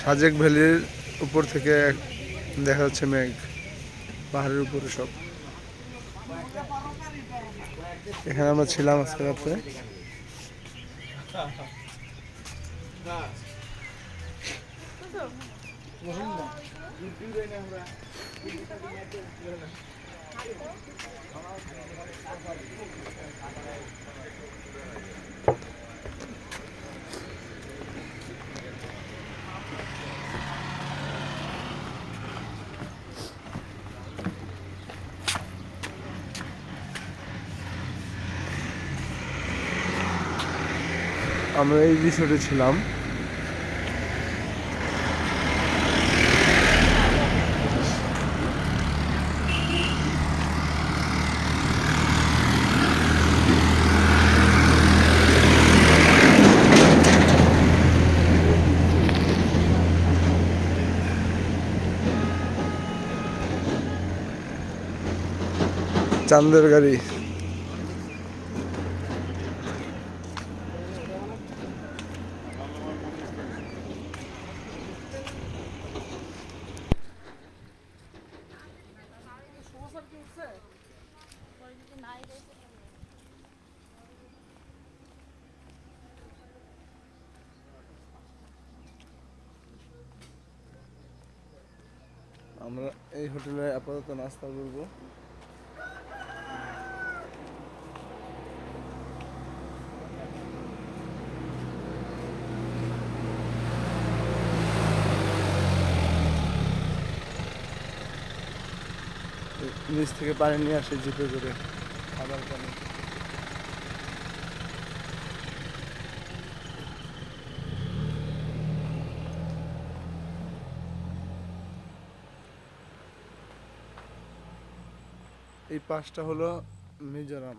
সাজেক ভ্যালির উপর থেকে দেখা যাচ্ছে মেঘ। পাহাড়ের উপরে সব। এখানে আমরা ছিলাম আজকে রাত্রে। আমরা এই রিসোর্টে ছিলাম। চান্দের গাড়ি। আমরা এই হোটেলে আপাতত নাস্তা করব। নিচ থেকে পানি নিয়ে আসে জিপে করে খাবার পানি। এই পাশটা হলো মিজোরাম।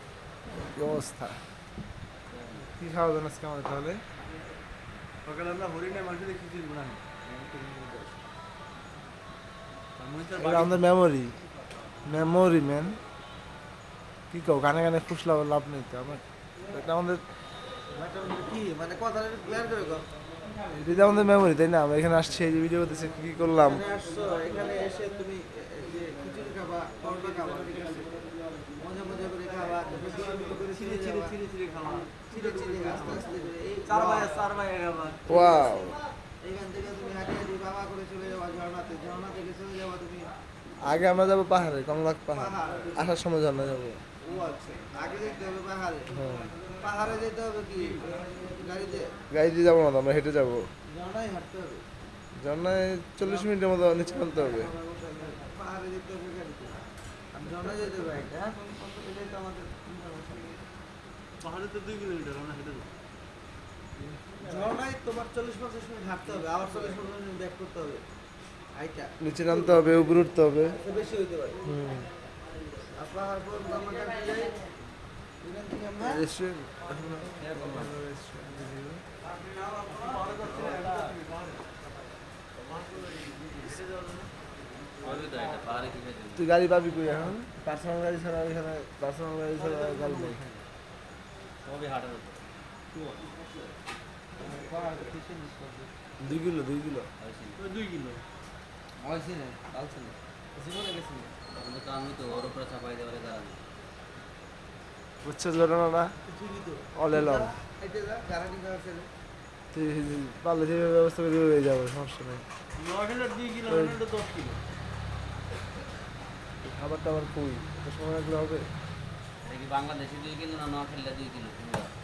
কি অবস্থা কি খাওয়াবেন আজকে আমাদের তাহলে সকালে আমরা হরিণের মাংস দিয়ে খিচুড়ি বানাই আমাদের মেমোরি মেমোরি ম্যান কি কও গানে গানে ফুসলা লাভ নেই তো আমার এটা আমাদের কি মানে কথা ক্লিয়ার করে কর এটা তো আমাদের মেমোরি তাই না? আমরা এখানে আসছি এই যে ভিডিও করতেছি কি কি করলাম? এখানে এসে তুমি যে খিচুড়ি খাবা পরোটা খাবা ঠিক আছে? মজা মজা করে খাবা তারপর দোয়া দুটো করে ছিঁড়ে ছিঁড়ে ছিঁড়ে ছিঁড়ে খাবা। ছিঁড়ে ছিঁড়ে আস্তে আস্তে এই চার ভাই চার ভাই খাবা। ওয়াও। এইখান থেকে তুমি হাঁটি হাঁটি বাবা করে চলে যাওয়া ঝর্ণাতে। ঝর্ণা থেকে চলে যাওয়া তুমি আগে আমরা যাব পাহাড়ে কমলাক পাহাড়। আসার সময় ঝর্ণা যাব। ও আচ্ছা আগে যেতে হবে পাহাড়ে। হ্যাঁ। পাহাড়ে যেতে হবে কি? গাড়িতে? গাড়ি দিয়ে যাব না আমরা হেঁটে যাব। ঝর্ণায় হাঁটতে হবে। ঝর্ণায় চল্লিশ মিনিটের মতো নিচে নামতে হবে। পাহাড়ে যেতে হবে গাড়িতে। যেতে হবে হ্যাঁ? এটাই তো আমাদের পাহাড়ে তো দুই কিলোমিটার আমরা হেঁটে যাব। ঝর্ণায় তোমার চল্লিশ পঞ্চাশ মিনিট হাঁটতে হবে আবার চল্লিশ পঞ্চাশ মিনিট ব্যাক করতে হবে। আইটা। নিচে নামতে হবে উপরে উঠতে হবে। বেশি হইতে পারে। হুম। যাই রেস্টুরেন্ট তুই গাড়ি পাবি কই এখন? পার্সোনাল গাড়ি ছাড়া এখানে পার্সোনাল গাড়ি ছাড়া গাড়ি নেই। দুই কিলো দুই কিলো। দুই কিলো হয়েছে না কালছে না জীবনে গেছি না বুঝছ ঘটনাটা অল এলং এটা দেওয়া ছিল তুই পারলে সেই ব্যবস্থা করে হয়ে যাবে, সমস্যা নেই। খাবার টাবার কই? সময় রাখলে হবে। বাংলাদেশে দুই কিলো না নোয়াখালীতে দুই কিলো?